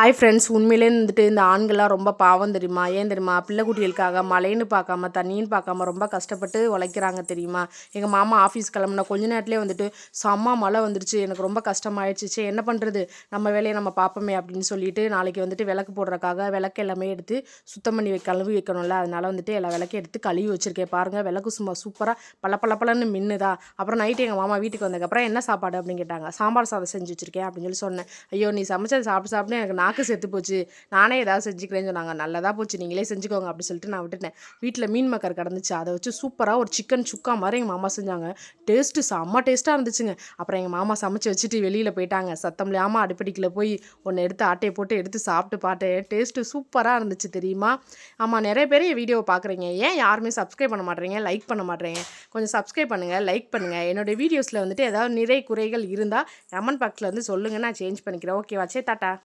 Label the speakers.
Speaker 1: Hi friends உண்மையிலே வந்துட்டு இந்த ஆண்கள்லாம் ரொம்ப பாவம் தெரியுமா? ஏன் தெரியுமா? பிள்ளைக்குட்டிகளுக்காக மழைன்னு பார்க்காம தண்ணின்னு பார்க்காம ரொம்ப கஷ்டப்பட்டு உழைக்கிறாங்க தெரியுமா? எங்கள் மாமா ஆஃபீஸ் கிளம்புன கொஞ்ச நேரத்துலேயே வந்துட்டு செம்ம மழை வந்துருச்சு. எனக்கு ரொம்ப கஷ்டமாயிடுச்சு. என்ன பண்ணுறது நம்ம வேலையை நம்ம பார்ப்போமே அப்படின்னு சொல்லிட்டு நாளைக்கு வந்துட்டு விளக்கு போடுறக்காக விளக்கு எல்லாமே எடுத்து சுத்தம் பண்ணி வை கழுவி வைக்கணும்ல. அதனால் வந்துட்டு எல்லா விளக்கையும் எடுத்து கழுவி வச்சுருக்கேன். பாருங்கள் விளக்கு சும்மா சூப்பராக பல பல பலன்னு மின்னுதா? அப்புறம் நைட்டு எங்கள் மாமா வீட்டுக்கு வந்ததுக்கப்புறம் என்ன சாப்பாடு அப்படின்னு கேட்டாங்க? சாம்பார் சாதம் செஞ்சு வச்சுருக்கேன் அப்படின்னு சொல்லி சொன்னேன். ஐயோ நீ சமைச்சது சாப்பிட்டு சாப்பிட்டு எனக்கு நாக்கு செத்து போச்சு. நானே ஏதாவது செஞ்சுக்கிறேன்னு சொன்னாங்க. நல்லதாக போச்சு. நீங்களே செஞ்சுக்கோங்க அப்படின்னு சொல்லிட்டு நான் விட்டுட்டேன். வீட்டில் மீன் மக்கர் கிடந்துச்சு. அதை வச்சு சூப்பராக ஒரு சிக்கன் சுக்கா மாதிரி எங்கள் மாமா செஞ்சாங்க. டேஸ்ட்டு செம்ம டேஸ்ட்டாக இருந்துச்சுங்க. அப்புறம் எங்கள் மாமா சமைச்சு வச்சுட்டு வெளியில் போயிட்டாங்க. சத்தம் இல்லாமல் அடுப்படிக்கில் போய் ஒன்று எடுத்து ஆட்டையை போட்டு எடுத்து சாப்பிட்டு பார்த்தேன் டேஸ்ட்டு சூப்பராக இருந்துச்சு தெரியுமா? ஆமாம் நிறைய பேர் வீடியோவை பார்க்குறீங்க ஏன் யாருமே சப்ஸ்கிரைப் பண்ண மாட்டேறீங்க? லைக் பண்ண மாட்டேறீங்க? கொஞ்சம் சப்ஸ்கிரைப் பண்ணுங்கள் லைக் பண்ணுங்கள் என்னோடய வீடியோஸில் வந்துட்டு ஏதாவது நிறை குறைகள் இருந்தால் கமெண்ட் பாக்ஸில் வந்து சொல்லுங்கள் நான் சேஞ்ச் பண்ணிக்கிறேன். Okay say tata.